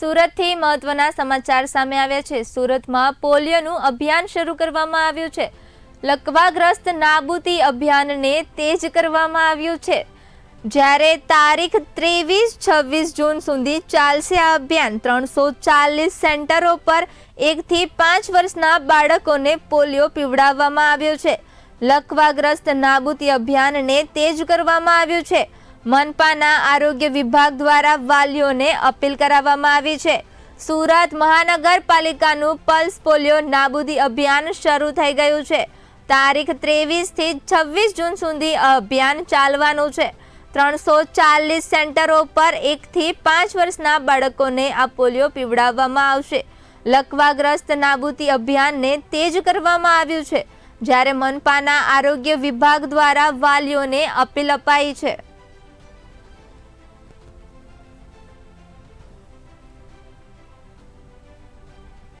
સુરતથી મહત્વના સમાચાર સામે આવ્યા છે. સુરતમાં પોલિયોનું અભિયાન શરૂ કરવામાં આવ્યું છે. લકવાગ્રસ્ત નાબૂદી અભિયાનને તેજ કરવામાં આવ્યું છે. જ્યારે તારીખ ત્રેવીસ છવ્વીસ જૂન સુધી ચાલશે આ અભિયાન, ત્રણસો ચાલીસ સેન્ટરો પર એકથી પાંચ વર્ષના બાળકોને પોલિયો પીવડાવવામાં આવ્યો છે. લકવાગ્રસ્ત નાબૂદી અભિયાનને તેજ કરવામાં આવ્યું છે. મનપાના આરોગ્ય વિભાગ દ્વારા વાલીઓને અપીલ કરાવવામાં આવી છે. સુરત મહાનગરપાલિકાનું પલ્સ પોલિયો નાબૂદી અભિયાન શરૂ થઈ ગયું છે. તારીખ ત્રેવીસથી છવ્વીસ જૂન સુધી અભિયાન ચાલવાનું છે. ત્રણસો ચાલીસ સેન્ટરો પર એકથી પાંચ વર્ષના બાળકોને આ પોલિયો પીવડાવવામાં આવશે. લકવાગ્રસ્ત નાબૂદી અભિયાનને તેજ કરવામાં આવ્યું છે. જ્યારે મનપાના આરોગ્ય વિભાગ દ્વારા વાલીઓને અપીલ અપાઈ છે.